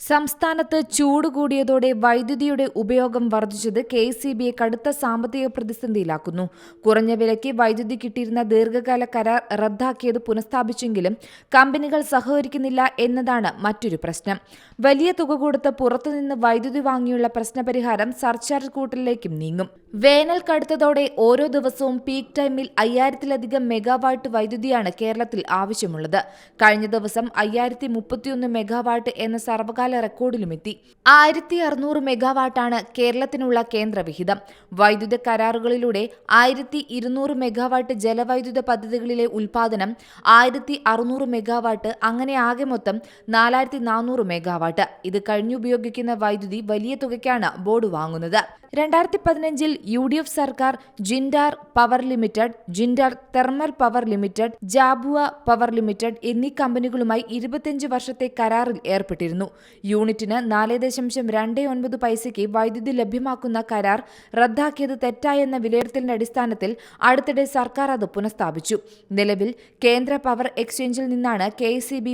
സംസ്ഥാനത്ത് ചൂട് കൂടിയതോടെ വൈദ്യുതിയുടെ ഉപയോഗം വർദ്ധിച്ചത് കെ സി ബിയെ കടുത്ത സാമ്പത്തിക പ്രതിസന്ധിയിലാക്കുന്നു. കുറഞ്ഞ വിലയ്ക്ക് വൈദ്യുതി കിട്ടിയിരുന്ന ദീർഘകാല കരാർ റദ്ദാക്കിയത് പുനഃസ്ഥാപിച്ചെങ്കിലും കമ്പനികൾ സഹകരിക്കുന്നില്ല എന്നതാണ് മറ്റൊരു പ്രശ്നം. വലിയ തുക കൊടുത്ത് പുറത്തുനിന്ന് വൈദ്യുതി വാങ്ങിയുള്ള പ്രശ്നപരിഹാരം സർചാർജ് കൂട്ടലിലേക്കും നീങ്ങും. വേനൽ കടുത്തതോടെ ഓരോ ദിവസവും പീക്ക് ടൈമിൽ അയ്യായിരത്തിലധികം മെഗാവാട്ട് വൈദ്യുതിയാണ് കേരളത്തിൽ ആവശ്യമുള്ളത്. കഴിഞ്ഞ ദിവസം അയ്യായിരത്തി മുപ്പത്തിയൊന്ന് മെഗാവാട്ട് എന്ന സർവകാല റെക്കോർഡിലുമെത്തി. ആയിരത്തി അറുന്നൂറ് മെഗാവാട്ടാണ് കേരളത്തിനുള്ള കേന്ദ്ര വിഹിതം വൈദ്യുത കരാറുകളിലൂടെ ആയിരത്തി ഇരുന്നൂറ് മെഗാവാട്ട് ജലവൈദ്യുത പദ്ധതികളിലെ ഉൽപാദനം ആയിരത്തി അറുന്നൂറ് മെഗാവാട്ട് അങ്ങനെ ആകെ മൊത്തം നാലായിരത്തി നാനൂറ് മെഗാവാട്ട്. ഇത് കഴിഞ്ഞുപയോഗിക്കുന്ന വൈദ്യുതി വലിയ തുകയ്ക്കാണ് ബോർഡ് വാങ്ങുന്നത്. രണ്ടായിരത്തി പതിനഞ്ചിൽ യു ഡി എഫ് സർക്കാർ Jindal power limited Jindal thermal power limited Jhabua power limited എന്നീ കമ്പനികളുമായി ഇരുപത്തിയഞ്ച് വർഷത്തെ കരാറിൽ ഏർപ്പെട്ടിരുന്നു. യൂണിറ്റിന് നാല് ദശാംശം രണ്ട് ഒൻപത് പൈസയ്ക്ക് വൈദ്യുതി ലഭ്യമാക്കുന്ന കരാർ റദ്ദാക്കിയത് തെറ്റായെന്ന വിലയിരുത്തലിന്റെ അടിസ്ഥാനത്തിൽ അടുത്തിടെ സർക്കാർ അത് പുനഃസ്ഥാപിച്ചു. നിലവിൽ കേന്ദ്ര പവർ എക്സ്ചേഞ്ചിൽ നിന്നാണ് കെ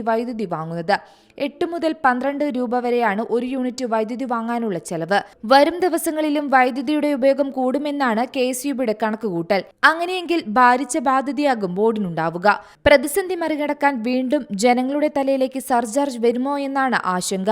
വൈദ്യുതി വാങ്ങുന്നത്. എട്ട് മുതൽ പന്ത്രണ്ട് രൂപ വരെയാണ് ഒരു യൂണിറ്റ് വൈദ്യുതി വാങ്ങാനുള്ള ചെലവ്. വരും ദിവസങ്ങളിലും വൈദ്യുതിയുടെ ഉപയോഗം കൂടുമെന്നാണ് കെ എസ് യുബിയുടെ കണക്കുകൂട്ടൽ. അങ്ങനെയെങ്കിൽ ഭാരിച്ച ബാധ്യതയാകും ബോർഡിനുണ്ടാവുക. പ്രതിസന്ധി മറികടക്കാൻ വീണ്ടും ജനങ്ങളുടെ തലയിലേക്ക് സർചാർജ് വരുമോ എന്നാണ് ആശങ്ക.